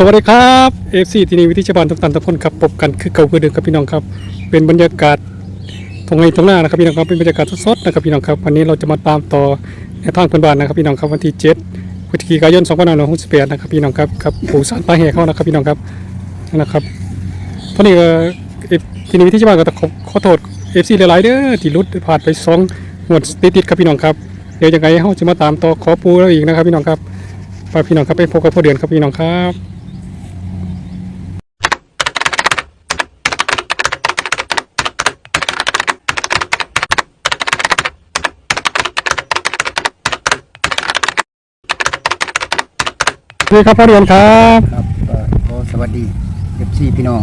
สวัสดีครับเอฟซีที่นี่วิทิชบาลทุกท่านทุกคนครับพบกันคือเก่าคือเดิมครับพี่น้องครับ เป็นบรรยากาศตรงไงตรงหน้านะครับพี่น้องครับเป็นบรรยากาศสดๆนะครับพี่น้องครับวันนี้เราจะมาตามต่อในทางเพื่อนบ้านนะครับพี่น้องครับวันที่7พฤศจิกายน2568นะครับพี่น้องครับกับปู่สารปลาแห่เข้านะครับพี่น้องครับนะครับตอนนี้เอฟทีนี่วิทิชบาลก็ต้องขอขอโทษเอฟซีหลายๆเด้อที่หลุดผ่านไปสองงวดติดๆครับพี่น้องครับเดี๋ยวยังไงเราจะมาตามต่อขอปูแล้วอีกนะครับพี่น้องครับไปพี่น้องครับไปพบกับพ่อเดือนครับพี่น้องครับ สวัสดีครับพ่อเดือนครับครับเอ่อขอสวัสดีเอฟซีพี่น้อง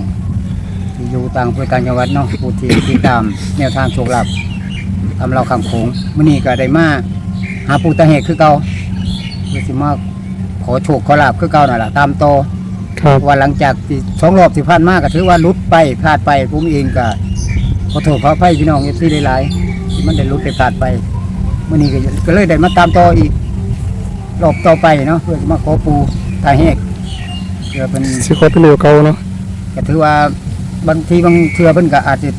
ที่อยู่ต่างประเทศต่างจังหวัดเนาะผู้ที่ติดตามแนวทางโชคลาภทำเราคำโขงมื้อนี้ก็ได้มาหาปูตาเหตุคือเก่าเพื่อสิมาขอโชคขอลาภคือเก่านั่นล่ะตามโตอครับว่าหลังจากที่สองรอบที่ผ่านมาก็ถือว่าหลุดไปพลาดไปผมเองก็ขอโทษขออภัยพี่น้องเอฟซีหลายๆที่มันได้หลุดได้พลาดไปมื้อนี้ก็ก็เลยได้มาตามต่ออีก รอบต่อไปเนาะเพื่อจะมาขอปู ตาเหตุเพื่อเป็นสิขอเป็นเร็วเก่าเนาะก็ถือว่าบางทีบางเทื่อเพิ่นก็อาจจะ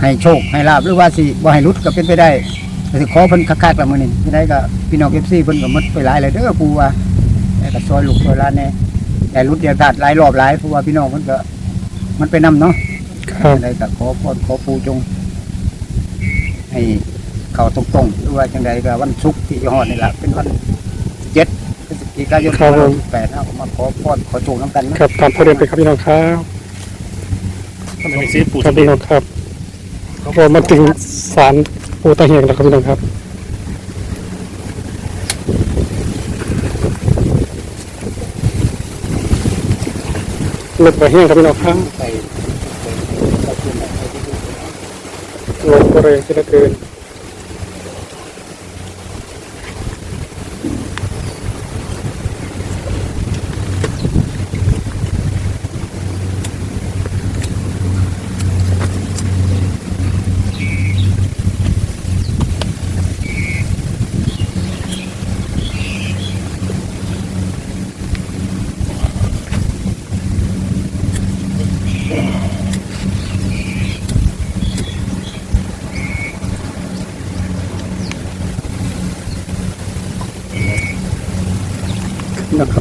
ให้โชคให้ลาบหรือว่าสิบ่ให้หลุดก็เป็นไปได้ก็สิขอเพิ่นคักๆละมื้อนี้ที่ได้ก็พี่น้อง FC เพิ่นก็หมดไปหลายเลยเด้อปู่ว่าแต่ก็ซอยลูกซอยหลานแน่แต่หลุดอย่าพลาดหลายรอบหลายเพราะว่าพี่น้องเพิ่นก็มันไปนํเนาะครับได้ก็ขอพรขอปู่จงให้เข้าตรงๆหรือว่าจังไดก็วันศุกร์ที่จะฮอดนี่ล่ะเป็นวันเจ็ด พฤศจิกายน2568เฮาก็มาขอพรขอโชคนำกันเนาะครับตามพ่อเดือนไปครับพี่น้องครับไม่ซื้อปูครับพี่น้องครับพอมาถึงศาลปูตาเฮงแล้วครับพี่น้องครับรถมาแห้งครับพี่น้องครับไปไปไปขึ้นไปที่ดูลมก็แรงเสียเหลือเกิน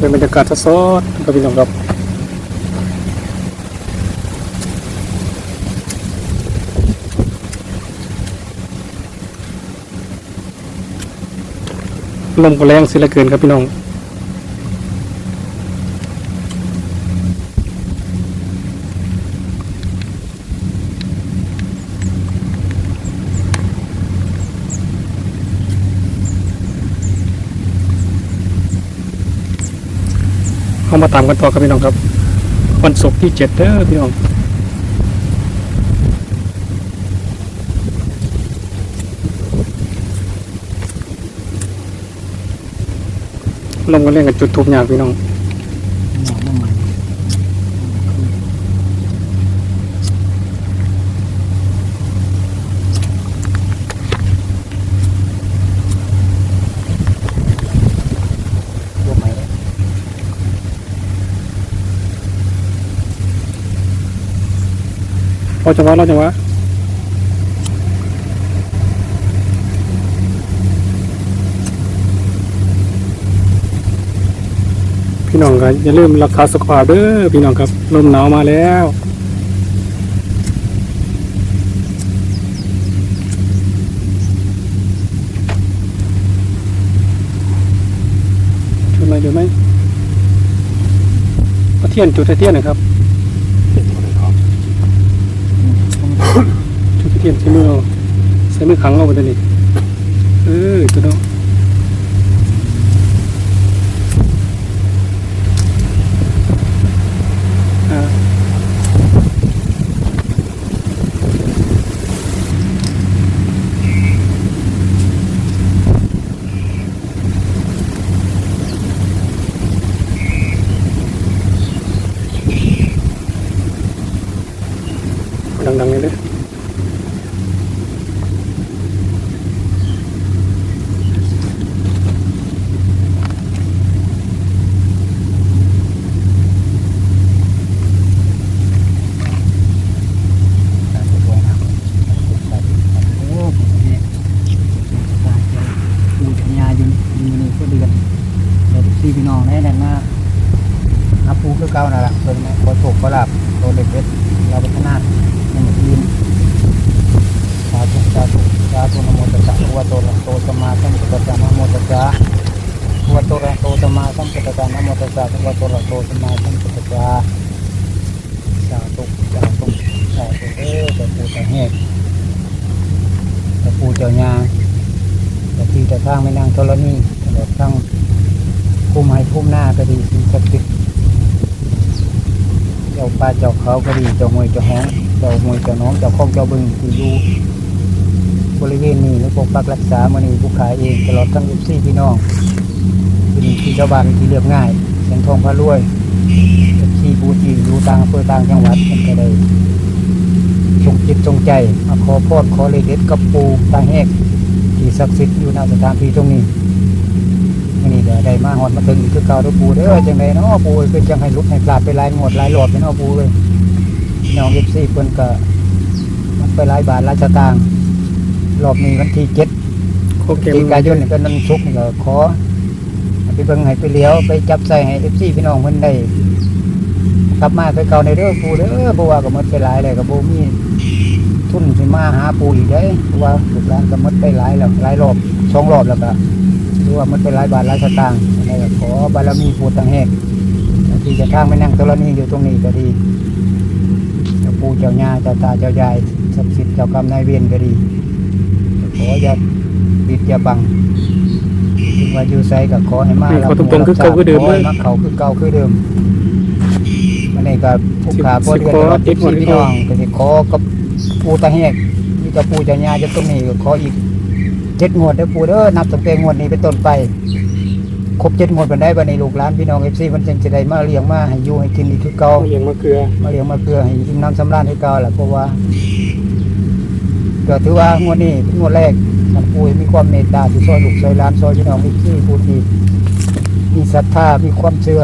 เป็นบรรยากาศสดๆครับพี่น้องครับลมก็แรงเสียเหลือเกินครับพี่น้อง เข้ามาตามกันต่อครับพี่น้องครับ วันศุกร์ที่เจ็ดเด้อพี่น้องลมก็เล่นกับจุดทุบยาพี่น้อง ยกไม้เลย เราจังหวะเราจังหวะพี่น้องครับอย่าลืมรักษาสุขภาเด้อพี่น้องครับลมหนาวมาแล้วจุดไหมจุดไหมเอาเทียนจุดเทียนหนะครับ จุด เทียนใช้มือเอาใช้มือขังเอาไปตัวนี้เออตัวเนาะอ่าดังๆเลยเด้อ ปูคือเก่านั่นแหละเพิ่นขอโชคขอลาบโตเด็ดๆเราพัฒนาในหมู่ทีมสาธุสาธุสาธุนโมตัสสะภะคะวะโตระโตสมาสัมพุทธัสสะนโมตัสสะภะคะวะโตระโตสมาสัมพุทธัสสะนโมตัสสะภะคะวะโตระโตสมาสัมพุทธัสสะสาธุสาธุสาธุเอ้อแต่ปูแต่แหกแต่ปูเจ้าญาแต่ที่แต่ทางไม่นางธรณีตลอดทั้งภูมิให้ภูมิหน้าก็ดีสิ่งศักดิ์สิทธิ์ เจ้าป่าเจ้าเขาก็ดีเจ้าหวยเจ้าแหงเจ้าหวยเจ้าน้องเจ้าคองเจ้าบึงที่อยู่บริเวณนี้หรือปกปักรักษามานี่ผู้ขายเองตลอดทั้งยุสี่พี่น้องเป็นที่ชาวบ้านที่เรียบง่ายเสียงทองพระรวยที่ผู้ที่อยู่ต่างอำเภอต่างจังหวัดมันก็ได้จงจิตจงใจมาขอพรขอเลขเด็ดกับปูตาแหกที่ศักดิ์สิทธิ์อยู่ณสถานที่ตรงนี้ ได้มาหอดมาถึงอีกคือเก่าเด้อปูเด้อจังไดเนาะปูเอ้ยคือจังให้ลุกให้ปลาดไปหลายงวดหลายหลอดไปเนาะปูเลยน้องเอฟซีเพิ่นก็มันไปหลายบาทหลายสตางค์รอบนี้วันที่เจ็ดโอเคพฤศจิกายนนี่ก็นั่นสุกร์นี่ก็ขอไปเบิ่งให้ไปเลี้ยวไปจับใส่ให้เอฟซีพี่น้องเพิ่นได้กลับมาคือเก่าในเด้อปูเด้อเพราะว่าก็หมดไปหลายเลยก็บ่มีทุนสิมาหาปูอีกเด้เพราะว่าลูกหลานก็หมดไปหลายแล้วหลายรอบสองรอบแล้วก็ห รือว่ามันเป็นหลายบาทหลายสตางค์อะไรก็ขอบารมีปูตังแหกที่จะทางไปนั่งธรณีอยู่ตรงนี้ก็ดีเจ้าปู่เจ้าย่าเจ้าตาเจ้ายายศักดิ์สิทธิ์เจ้ากรรมนายเวรก็ดีขออย่าปิดอย่าบังถึงว่าอยู่ไสก็ขอให้มาให้เขาตรงๆคือเก่าคือเดิมขเลอยให้มาเขาคือเก่าคือเดิมมันนี่ก็ผู้ขาพ่อเดือนสิขอตลอดติสิดบหมดสี่พี่น้องก็สิขอกับปู่ตาแหกที่เจ้าปู่เจ้าย่าจะตรงนี้ก็ขออีกเจ็ดงวดเด้อปู่เด้อนับตั้งแต่งวดนี้เป็นต้นไป ครบเจ็ดงวดเป็นได้บันในลูกหลานพี่น้องเอฟซีมันจึงจะได้มาเลี้ยงมาให้อยู่ให้กินอีกคือเก่าเลี้ยงมะเขือมาเลี้ยงมาเพื่อให้อิ่มน้ำสำราญให้เก่าแหละเพราะว่าก็ถือว่างวดนี้เป็นงวดแรกมันปู่มีความเมตตาที่ซอยลูกซอยหลานซอยพี่น้องเอฟซีผู้ที่มีศรัทธามีความเชื่อ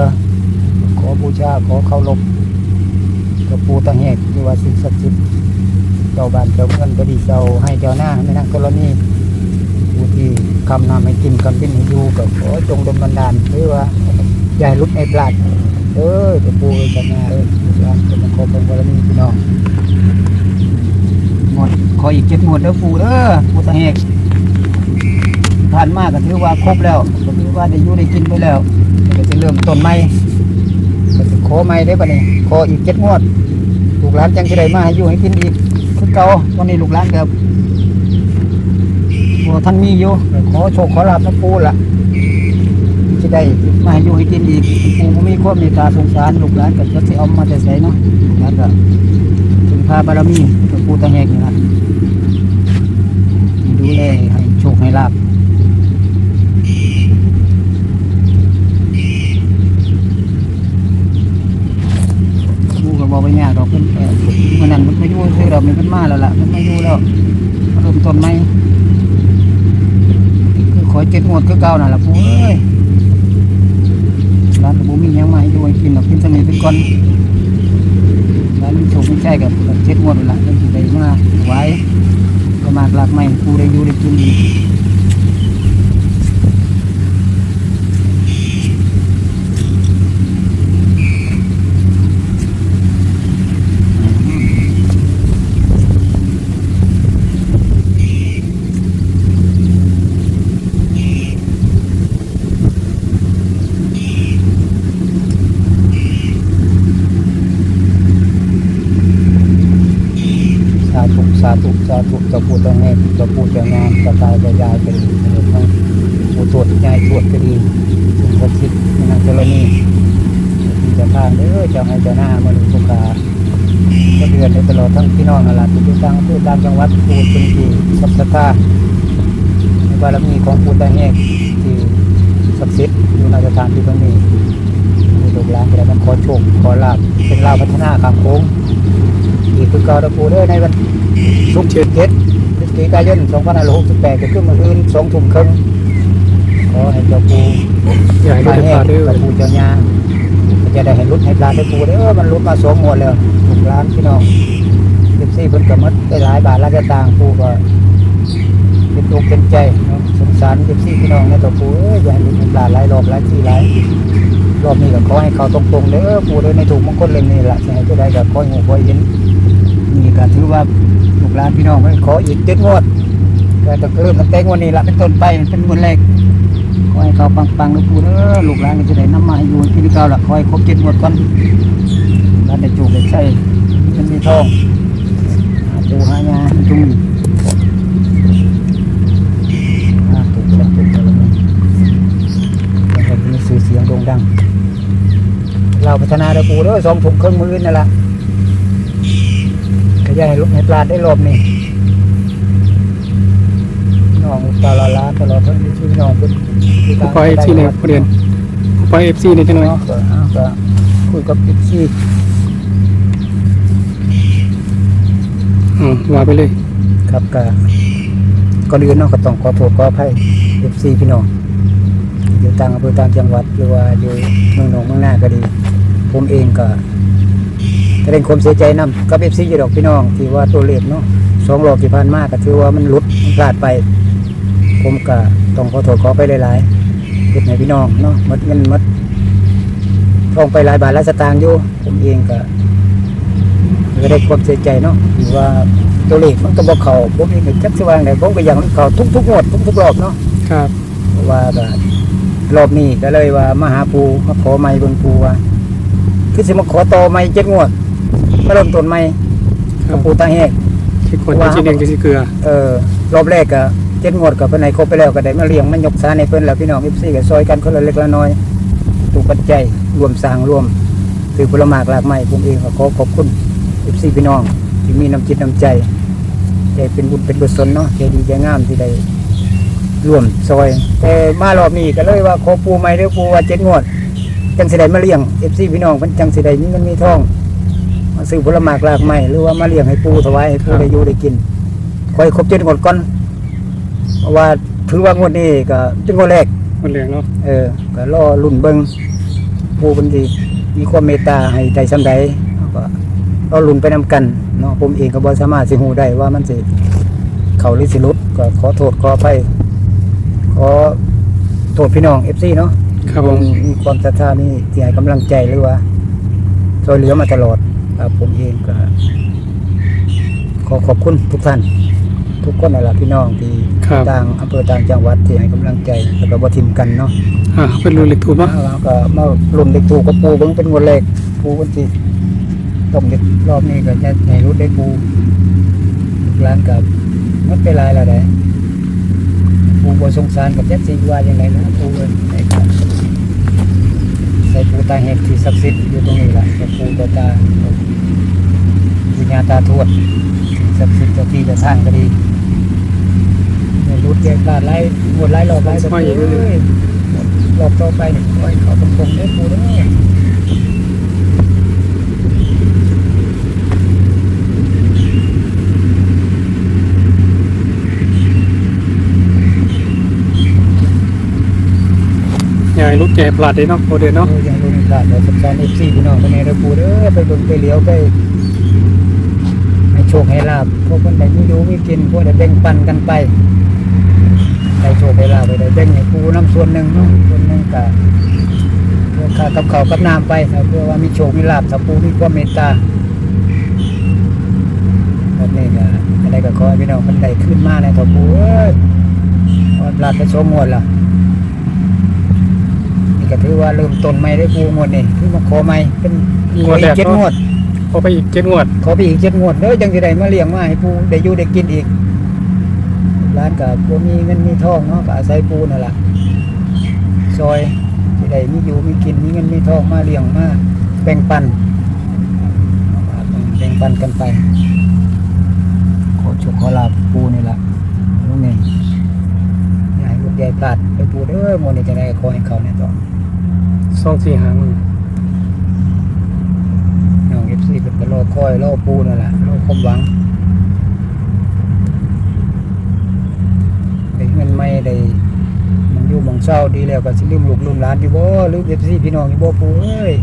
ขอบูชาขอเคารพกับปู่ตังแหกที่ว่าสิ่งศักดิ์สิทธิ์เจ้าบ้านเจ้าเมืองก็ดีเจ้าให้เจ้าหน้าไม่นั่งกรณี ผู้ที่คำนำให้กินคำบินให้อยู่ก็ขอจงดลบันดาลหรือว่าอย่าให้ลุกในปลาดเออจะปูจะงาเออร้านจะมาขอเป็นบารมีพี่น้องหมดขออีกเจ็ดหมวดเด้อปูเด้อปูตะเฮกผ่านมากก็ถือว่าครบแล้วก็ถือว่าได้อยู่ได้กินไปแล้วก็จะเริ่มต้นใหม่ก็จะขอใหม่ได้ปะเนี่ขออีกเจ็ดงวดลูกหลานจังจะได้มาให้อยู่ให้กินอีกคือเก่าวันนี้ลูกหลานกับ บัวท่านมีอยู่ขอโชคขอลาบน้ำปูล่ะจะได้มาให้อยู่ให้กินอีกปูก็มีความเมตตาสงสารลูกหลานก็จะสิเอามาแต่ใส่เนาะแล้วก็ถึงพาบารมีหลวงปูตาแหกนี่นะดูแลให้โชคให้ลาบปูก็บอกไปยากดอกเพิ่นเออมันนั้นมันไม่อยู่ซื้อเรามันเป็นมาแล้วล่ะมันไม่อยู่แล้วเริ่มต้นใหม่ อขอเจ็ดงวดคือเก่านั่นแหละปูเอ้ยร้านปูมีหยังมาให้ดูให้กินหรอกกินสนิทเป็นก่อนร้านมีโชคไม่ใช่กับเจ็ดงวดนั่นแหละยังสิได้มาไว้ก็มากหลักใหม่ปูได้อยู่ได้กินอีกสาธุสาธุสาธุเจ้าปูเจ้าแม่เจ้าปูเจ้างามเจ้าตายเจ้ายายก็ดีเจ้าทั้งปูตรวจยายตรวจก็ดีสิ่งศักดิ์สิทธิ์ในางเจริญนี่จะทางเด้อเจ้าให้เจ้าหน้ามาดูสุขาก็เดือนให้ตลอดทั้งพี่น้องนั่นแหละที่อยู่ต่างอำเภอต่างจังหวัดปูเป็นที่สัพพะในบารมีของปูตาแหกที่ศักดิ์สิทธิ์อยู่ในสถานที่ตรงนี้มีลูกหลานก็ได้มาขอโชคขอลาบเป็นลาวพัฒนาขามโค้งอีกคือเกาตะปูเด้อในวัน ศุกร์ที่เจ็ดพฤศจิกายน2568จะขึ้นมาอื่นสองทุ่มครึ่งขอให้เจ้าปูอย่าให้ลูกในปลาดเด้อเจ้าปูเจ้าญาจะได้ให้รุดให้ปลาได้ปูเด้อมันรุดมาสองหมดแล้วลูกหลานพี่น้องเอฟซีเพิ่นก็หมดได้หลายบาทหลายกระต่างปูก็เป็นอกเป็นใจเนาะสงสารเอฟซีพี่น้องนะเจ้าปูเอ้ยอย่าให้รุดให้ปลาหลายรอบหลายที่หลายรอบนี้ก็ขอให้เขาตรงๆเด้อปูเด้อในถูกมงคลเล่มนี้ล่ะสิให้ผู้ใดก็ขอให้หูขอให้เห็นนี่ก็ถือว่าลู กหลานพี่น้องเพิ่นขออีกเจ็ดงวดก็ต้องเริ่มตั้งแต่งวดนี้ละเป็นต้นไปเป็นงวดแรกขอให้เขาปังๆลูกปูเด้อลูกหลานจะได้น้ำมาอยู่ที่เก่าละขอให้ครบเจ็ดงวดก่อนแล้วได้จูบได้ใช้มันมีทองปูหายาจุ่มถูกแล้วถูกแล้วให้มีชื่อเสียงโด่งดัง เราพัฒนาได้ปูเด้อสองถุงเครื่องมือนั่นแหละ จะให้ลูกให้ปลาดได้รอบนี่น้องตาลาลาตลอดทั้งที่ชื่อน้องเป็นไปเอฟซีในประเด็นไปเอฟซีในจังหน่อยเนาะก็เอาก็คุยกับเอฟซีอืมว่าไปเลย ครับก็ก่อนอื่นเนาะก็ต้องขอโทษขออภัยเอฟซีพี่น้องอยู่ต่างอำเภอต่างจังหวัดหรือว่าอยู่เมืองหนองเมืองนาก็ดี ผมเองก็แส ดงความเสียใจนํกับเอฟซีอยู่ดอกพี่น้องที่ว่าตัวเลขเนาะสองรอบที่ผ่านมาก็ถือว่ามันหลุดมันพลาดไป ผมก็ต้องขอโทษขอไปหลายๆเฮ็ดให้พี่น้องเนาะหมดเงินหมดทองไปหลายบาทหลายสตางค์อยู่ผมเองก็ก็ได้ความเสียใจเนาะที่ว่าตัวเลขมันก็บ่เข้าผมเองก็จักสิว่าจั่งใดผมก็อยากให้มันเข้าทุกๆงวดทุกๆรอบเนาะครับเพราะว่าก็รอบนี้ก็เลยว่ามาหาปูมาขอไม้เบิ่งปูว่าคือสิมาขอต่อไม้เจ็ดงวด มาเริ่มต้นไม้ครักับบปูตาแหกที่คนจะชิ้นเองจะสิเกลือ เออรอบแรกก็เจ็ดงวดกับเพิ่นให้ครบไปแล้วก็ได้มาเลี้ยงมันยกสาในเพิ่นแล้วพี่น้อง FC ก็ซอยกันคนละเล็กละน้อยตูปัจจัยรวมสร้างรวมถือผลไม้หลากไม้ผมเองก็ขอขอบคุณ FC พี่น้องที่มีน้ำจิตน้ำใจใจเป็นบุญเป็นกุศลเนาะใจดีใจงามที่ได้ร่วมซอย แต่มารอบนี้ก็เลยว่าขอปูใหม่เด้อปูว่าเจ็ดงวด จังสิได้มาเลี้ยง FC พี่น้องเพิ่นจังสิได้มีเงินมีทอง มาซื้อผลไม้หลากไม้หรือว่ามาเลี้ยงให้ปูถวายให้ปูได้อยู่ได้กินคอยครบเจ็ดงวดก่อนเพราะว่าถือว่างวดนี้ก็เป็นงวดแรกคนเหลืองเนาะเออก็รอลุ่นเบิงผู้บันดีมีความเมตตาให้ใจสำใดก็รอลุ่นไปนำกันเนาะผมเองก็บ่สามารถสิฮู้ได้ว่ามันสิเข้าหรือสิหลุดก็ขอโทษขออภัยขอโทษพี่น้อง FC เนาะครับผมมีความศรัทธามีที่ให้กำลังใจหรือว่าช่วยเหลือมาตลอด ครับผมเองก็ขอขอบคุณทุกท่าน ทุกคนนั่นแหละพี่น้องที่ครับต่างอำเภอต่างจังหวัดที่ให้กำลังใจแล้วก็บ่ทิมกันเนาะอ่าเป็นรูเล็กถูกเนาะแล้วก็มาลุ่นเด็กถูกกับปูเบิ่งเป็นงวดแรกปูวันที่ต้มเด็กรอบนี้ก็จะให้รู้ได้ปูลูกหลานกับมันเป็นหลายแล้วได้ปูบ่สงสารกับยัดสิว่ายังไงนะปูเอ้ย ไอ้ครับใส่ปูตาเห็ดที่ศักดิ์สิทธิ์อยู่ตรงนี้แหล่ะกับปูตาตาวิญญาตาทวดที่ศักดิ์สิทธิ์เจ้าที่เจะสร้างก็ดีให้รู้แก่พลาดไล่หมดไล่หลอบหลายแบบนี้เอ้ยรอบต่อไปนี่ขอให้เขาตรงๆได้ปูเด้ อย่าให้รถแก่พลาดเลยเนาะโอเดนเนาะเนาะยังรู้ในพลาดเราสำคัญเอฟซีพี่น้องคนนี้ได้ปูเด้อไปเบิ่งไปเลี้ยวไปให้โชคให้ลาบพวกคนไหนมีอยู่มีกินพวกได้แบ่งปันกันไปได้โชคได้ลาบไปได้แบ่งให้ปูน้ำส่วนหนึ่งเนาะส่วนหนึ่งก็เพื่อค่ากับเขากับน้ำไปเพื่อว่ามีโชคมีลาบถ้าปูมีความเมตตาแบบนี้ก็อะไรก็ขอให้พี่น้องคนใดขึ้นมาในถ้าปูเอ้ยอดลาดไปสมงวดล่ะ ก็ถือว่าเริ่มต้นใหม่ได้ปูงวดนี่คือมาขอใหม่เป็นงวดแรก เจ็ดเนาะงวดพอไปอีกเจ็ดงวด ขอไปอีกเจ็ดงวดเด้อจังสิได้มาเลี้ยงมาให้ปูได้อยู่ได้กินอีกร้านกับปูมีเงินมีทองเนาะก็อาศัยปูนั่นแหละซอยที่ได้มีอยู่มีกินมีเงินมีทองมาเลี้ยงมาแบ่งปันแบ่งปันกันไป ขอโชคขอลาบปูนี่แหละลูกนี่อย่าให้ลูกใหญ่พลาดไปปูเด้อหมดนี่จะได้ขอให้เขาเนี่ยต่อ สองสี่หางน้องเอฟซีเป็นก็รอคอยรอปูนั่นแหละรอความหวังได้เงินไม่ได้มันอยู่มองเศร้าดีแล้วก็สิลืมลูกลืมหลานอยู่บ่ลืมเอฟซีพี่น้องอยู่บ่ปูเอ้ย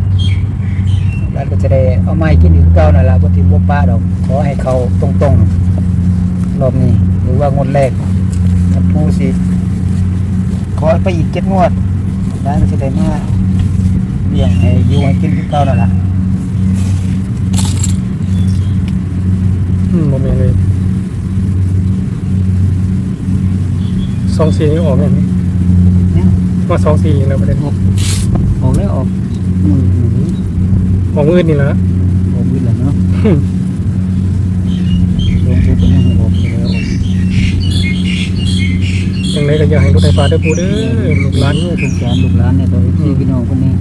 ร้านก็จะได้เอาไม้กินอีกเก่านั่นแหละบ่ทิมบ่ป้าดอก ขอให้เขาตรงๆรอบนี้หรือว่างวดแรกปูสิขอไปอีกเจ็ดงวดร้านก็จะได้มา ลี้ยงให้อยู่ให้กินคือเก่านั่นล่ะอืมโมเมนเลยสองสี่นี่ออกไหมเนี่ยว่าสองสี่แล้วประเด็นออกแล้วออกอืมอืมออกมืดนี่แหละออกวินแล้วเนาะลงทุนเป็นออกไปแล้วออกยังไงก็อยากให้ลูกไฟฟ้าเด้อปูเด้อลูกหลานเออสงสารลูกหลานเนี่ยตัวพี่พี่น้องคนนี้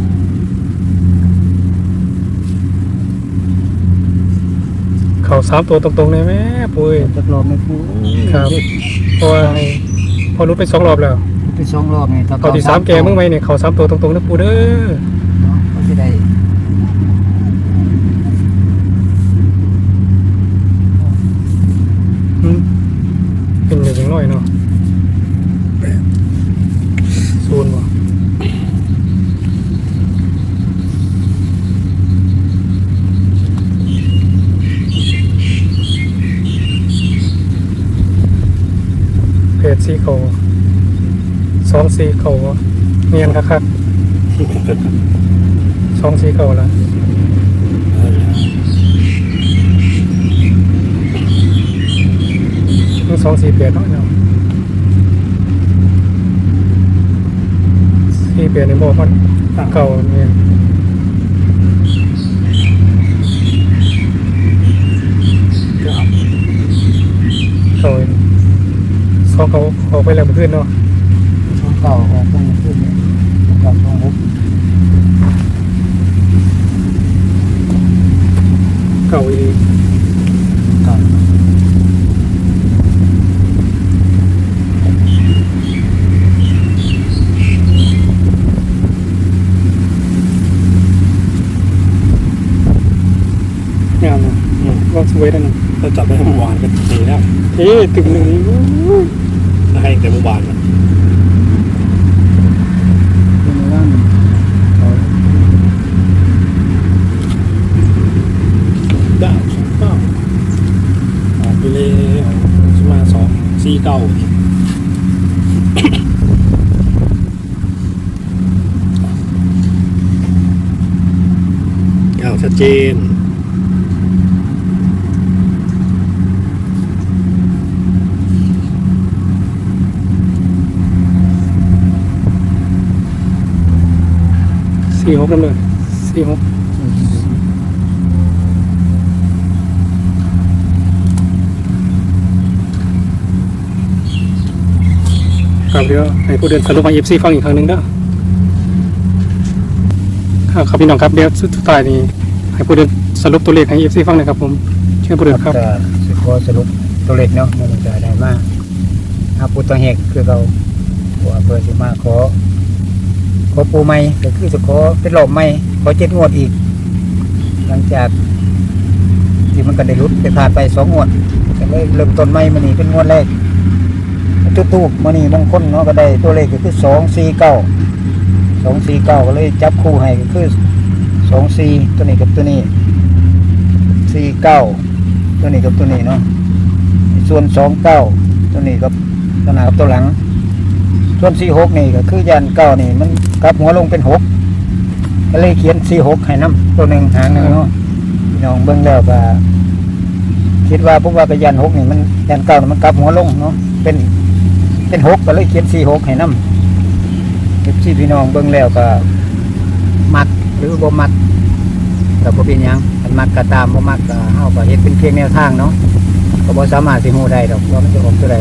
เข่าสามตัวตรงๆเลยแม่ปุ้ยจักรอบไม่พูดครับเพราะว่าพอรู้ไปสองรอบแล้ว ไปสองรอบไงถ้เขาที่สามแกมึงไหมเนี่ยเข่าสามตัวตรงๆเด้อปูเด้อ เนาะเขาจะได้ อืมเป็นอย่างน้อยเนาะศูนย์บ่เพจสีเขา สองสีเขาเนียนคักๆสองสีเขาละมันสองสี่เปลี่ยนเนาะเนาะสี่เปลี่ยนในบ่มันเก่าเนี่ยเก่าสองเขาเขาไปแล้วเมื่อคืนเนาะช่อง เก่าออกต้องขึ้นเนี่ยช่องเก่าช่องหกเก่าอีกเก่างามเนาะว่าสวยนั่นน่ะเราจับได้เมื่อวานก็ดีแล้วเอ๊ะตึกหนึ่งนี่อู้ให้แต่เมื่อวานนะ เป็นร่างเขา เก้าสองเก้าออกไปเลยมา สี่เก้าเก้าชัดเจนสี่หกนั่นเลยสี่หก ครับเดี๋ยวให้ผู้เดินสรุปมาเอฟซีฟังอีกครั้งหนึ่งเด้อครับครับพี่น้องครับเดี๋ยวสุดท้ายนี้ให้ผู้เดินสรุปตัวเลขให้เอฟซีฟังหน่อยครับผมเชิญผู้เดินครับจะสิขอสรุปตัวเลขเนาะมันจะได้มากอาปูตัวเหกคือเราว่าเพื่อสิมาขอ ขอปูใหม่ก็คือจะขอเป็นรอบใหม่ขอเจ็ดงวดอีก หลังจากที่มันก็ได้รุดไปผ่านไปสองงวดก็เลยเริ่มต้นใหม่มานี่เป็นงวดแรก จุดทูบมานี่บางคนเนาะก็ได้ตัวเลขก็คือสองสี่เก้าสองสี่เก้าก็เลยจับคู่ให้ก็คือสองสี่ตัวนี้กับตัวนี้สี่เก้าตัวนี้กับตัวนี้เนาะส่วนสองเก้าตัวนี้กับขนาดกับตัวหลัง ส่วนสี่หกนี่ก็คือยันเก้านี่มันกลับหัวลงเป็นหกก็เลยเขียนสี่หกให้น้ำตัวหนึ่งหางหนึ่งเนาะพี่น้องเบิ่งแล้วก็คิดว่าพวกว่าไปยันหกนี่มันยันเก้านี่มันกลับหัวลงเนาะเป็น เป็นหกก็เลยเขียนสี่หกให้น้ำเอฟซีพี่น้องเบิ่งแล้วก็มักหรือบ่มักก็บ่เป็นหยังมันมักก็ตามบ่มักก็เฮาก็เฮ็ดเป็นเพียงแนวทางเนาะก็บ่สามารถสิฮู้ได้ดอกว่ามันจะออกตัวใด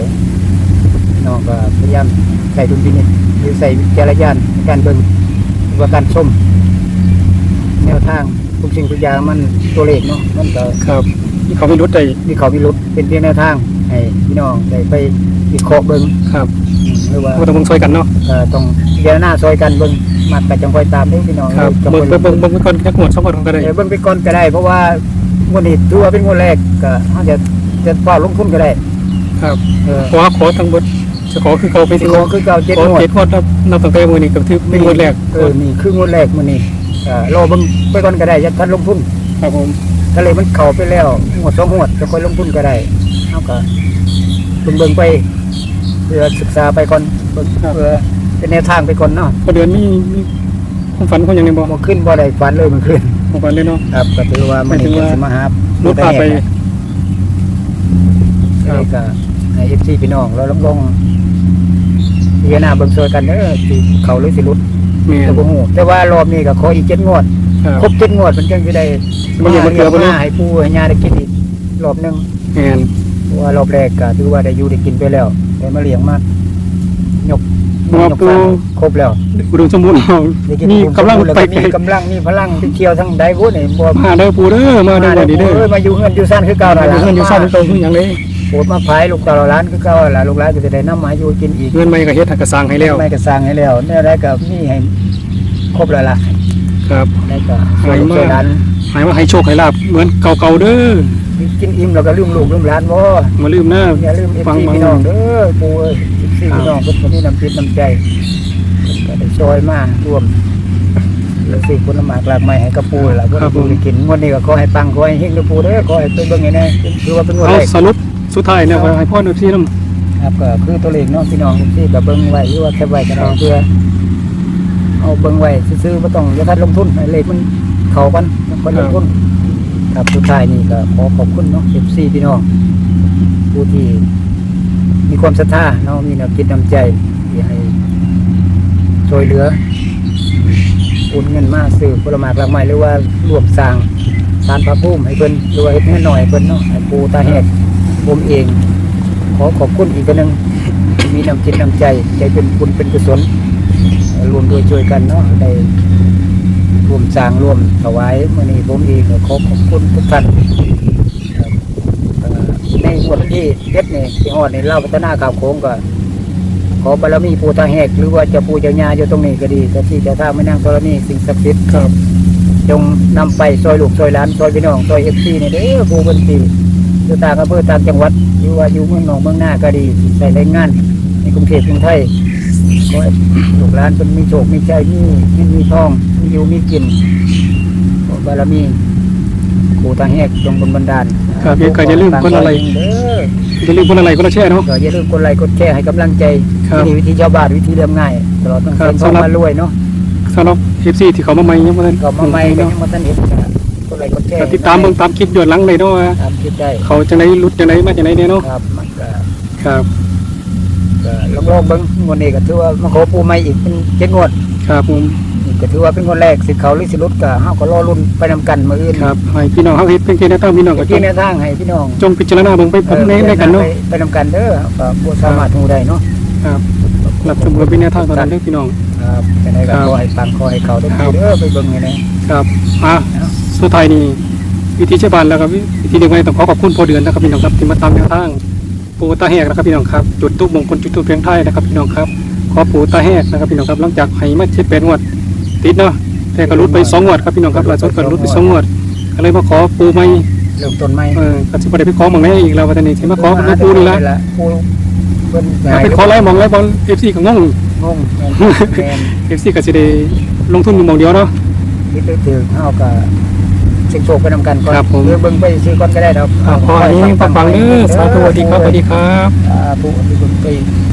น้องก็พยายามใส่ดุลพินิจหรือใส่วิจารณญาณในการเบิ่งหรือว่าการชมแนวทางทุกสิ่งทุกอย่างมันตัวเลขเนาะมันก็ครับที่เขาไม่รู้ใจมีเขามีรุดเป็นเพียงแนวทางให้พี่น้องได้ไป วิเคราะห์เบิ่งครับอืมหรือว่าก็ต้องช่วยกันเนาะเอ่อต้องพิจารณาซอยกันเบิ่งมักก็จังค่อยตามเด้อพี่น้องครับจังเบิ่ค่งอยเบิ่งเบิ่งเบิ่งไปก่อนแค่หมดสองคนก็ได้ เออเบิ่งไปก่อนก็ได้ เพราะว่างวดนี้ถือว่าเป็นงวดแรกก็เฮาจะจะเฝ้าลงทุนก็ได้ครับเออขอขอทั้งหมดจะขอคือเขาไปสิที่ขขออคือเก่าเจ็ดงวด เจ็ดงวดนับนับตั้งแต่มือนี้ก็ถือเป็นงวดแรกเออนี่คืองวดแรกมันนี่อ่ารอเบิ่งไปก่อนก็ได้อยัดทันลงทุนครับผมถ้าเลยมันเข้าไปแล้วงวดสองงวดจะค่อยลงทุนก็ได้เอาก็เบิ่งเบิ่งไป เพื่อศึกษาไปก่อนเบิ่งเพื่อเป็นแนวทางไปก่อนเนาะพอเดือนมีมีความฝันคนอย่างนี้บ่บ่ขึ้นบ่ได้ฝันเลยมันขึ้นความฝันเลยเนาะครับก็ถือว่ามันหมายถึงว่าสิมาหารถพาไปครับก็ให้ FC พี่น้องเราลองลองพิจารณาเบิ่งช่วยกันเด้อสิเขาหรือสิหลุดแม่นก็บ่ฮู้แต่ว่ารอบนี้ก็ขออีก7งวดครับครบ7งวดมันจังสิได้มันยังบ่เกี่ยวบ่มาเนาะให้ปู่ให้ย่าได้กินอีกรอบหนึงแม่นเพราะว่ารอบแรกก็ถือว่าได้อยู่ได้กินไปแล้ว ได้มาเลี้ยงมายกบ่ยกปูฟางครบแล้วอุดมสมบูรณ์เราได้กินมีกำลังแล้วไปก็มีกำลังมีพลังที่เที่ยวทั้งใดวุ้นี่บ่มาเด้อปูเด้อมาเด้อวันนี้เด้อเอ้ยมาอยู่เฮือนอยู่ซ่านคือเก่ามานั่นเด้อล่ะเงินอยู่ซ่านโตคือหยังเลยโปรดมาพายลูกตาเราล้านคือเก่าล่ะลูกหลานก็จะได้นำมาอยู่กินอีกเงินใหม่ก็เฮ็ดให้กระสร้างให้แล้วไม่ก็สร้างให้แล้วเนี่ยได้ก็มีให้ครบแล้วล่ะครับได้ก็ช่วยลูกช่วยหลานหมายว่าให้โชคให้ลาบเหมือนเก่าๆเด้อ กินอิ่มแล้วก็ลืมลูกลืมหลานบ่มาลืมนะอย่าลืมฟัง FC มาพี่น้องเด้อปู่เอ้ย FC พี่น้องเพิ่นก็มีน้ำจิตน้ำใจเพิ่นก็ได้ช่วยมาร่วมแล้วสิผลไม้กลากไม้ให้กับปู่ล่ะเพิ่นได้ปู่ได้กินงวดนี้ก็ขอให้ปังขอให้เฮงเด้อปู่เด้อขอให้ไปเบิ่งให้แน่ถือว่าเป็นงวดเอาแรกสรุปสุดท้ายเนี่ยขอให้พ่อหน่อยพี่นำครับก็คือตัวเลขเนาะพี่น้องที่กับเบิ้งไว้หรือว่าแคปไว้กันเอาเพื่อเอาเบิ้งไว้ซื้อๆไม่ต้องอย่าทัดลงทุนให้เลขมันเข้ากันคนลงทุน ครับสุดท้ายนี่ก็ขอขอบคุณเนาะ FC พี่น้องผู้ที่มีความศรัทธาเนาะมีแนวคิดน้ำใจที่ให้ช่วยเหลืออุ่นเงินมาซื้อผลไม้กลางไม้หรือว่ารวมสร้างสารพระภูมิให้เพิ่นหรือว่าเฮ็ดให้หน่อยเพิ่นเนาะให้ปูตาแหกผมเอง ขอขอบคุณอีกครั้งหนึ่งมีน้ำจิตน้ำใจใจเป็นบุญเป็นกุศลรวมด้วยช่วยกันเนาะได้ รวมสร้างรวมถวายมื่อนี้ผมเองก็ขอขอบคุณทุกท่านครับเอ่อในงวดที่เจ็ดนี่ที่ฮอดนี่เล่าพัฒนาข่าวโค้งก็ ขอบารมีปูตาแหกหรือว่าเจะปูเจ้าญาอยู่ตรงนี้ก็ดีแต่ที่เจะท่าไม่นั่งธรณีสิ่งศักดิ์สิทธิ์ครับ จงนำไปซอยลูกซอยหลานซอยพี่น้องซอยเอฟซีนี่เด้อผู้บัญชีอยู่ต่างอำเภอต่างจังหวัด อยู่ว่าอยู่เมืองหนองเมืองหน้าก็ดีใส่แรงงานในกรุงเทพกรุงไทยขอให้ ลูกหลานเป็นมีโชคมีใจมีเงินมีทองมีอยู่มีกินขอบารมีครูทางแหกจงบนบันดาลครับอย่าอย่าลืมกดอะไรเด้ออย่าลืมคนอะไรก็ละแช่เนาะก็อย่าลืมกดไลค์กดแชร์ให้กำลังใจครับที่นี่วิธีชาวบ้านวิธีเรียบง่ายตลอดตั้งครัแต่บเข้าสำหรับมารวยเนาะสำหรับ FC ที่เขามาใหม่ยังบ่ทันก็มาใหม่ก็เนาะยังมาทันเห็นก็กดไลค์กดแชร์ก็ติดตามเบิ่งตามคลิปย้อนหลังเลยเนาะว่าตามคลิปได้เขาจังได๋รุดจังได๋มาจังได๋เนี่ยเนาะครับมันก็ครับก็ ลองลองเบิ้งงวดนี้ก็ถือว่ามาขอปูใหม่อีกเป็นเจ็ดงวดครับผมนี่ก็ถือว่าเป็นงวดแรกสิเขาหรือสิรุดก็เฮาก็รอรุ่นไปนำกันมื้ออื่นครับให้พี่น้องเฮาเฮ็ดเพียงแค่แนวทางพี่น้องก็จที่งแนวทางให้พี่น้องจงพิจารณาเบิ่งไปพบในในกันเนาะ ไปไปนำกันเด้อก็บ่สามารถฮู้ได้เนาะครับรับชมกันเป็นแนวทางเท่านั้นเด้อพี่น้อง ครับจังได๋ก็ครับขอให้ปังขอให้เขาได้ครับเด้อไปเบิ่งให้แหน่ ครับอะสุดท้ายนี่วิธีชาวบ้านแล้วครับวิธีเดียวกันต้องขอขอบคุณพอเดือนนะครับพี่น้องครับที่มาตามแนวทาง ปูตาแหกนะครับพี่น้องครับจุดทูปมงคลจุดทูปเพียงไทยนะครับพี่น้องครับขอปูตาแหกนะครับพี่น้องครับหลังจากให้มาเช็ดแปดงวดติดเนาะแต่ก็รุดไปสองงวดครับพี่น้องครับล่าสุดก็รุดไปสองงวดก็เลยมาขอปูใหม่เริ่มต้นใหม่เออก็สิบ่ได้ไปขอหมองไหนอีกแล้ววันนี้สิมาขอกับหลวงปูนี่ละปูเพิ่นถ้าไปขอไล่หมองไล่บอล FC ก็งงงงแม่น FC ก็สิได้ลงทุนอยู่หมองเดียวเนาะคิดไปถึงเฮาก็ สิโชคไปนำกันก่อนครับผม หรือเบิ่งไปซื้อก่อนก็ได้ดอกอะขอให้ปังๆเด้อสาธุสวัสดีครับสวัสดีครับสาธุที่คุณไปเดี๋ยว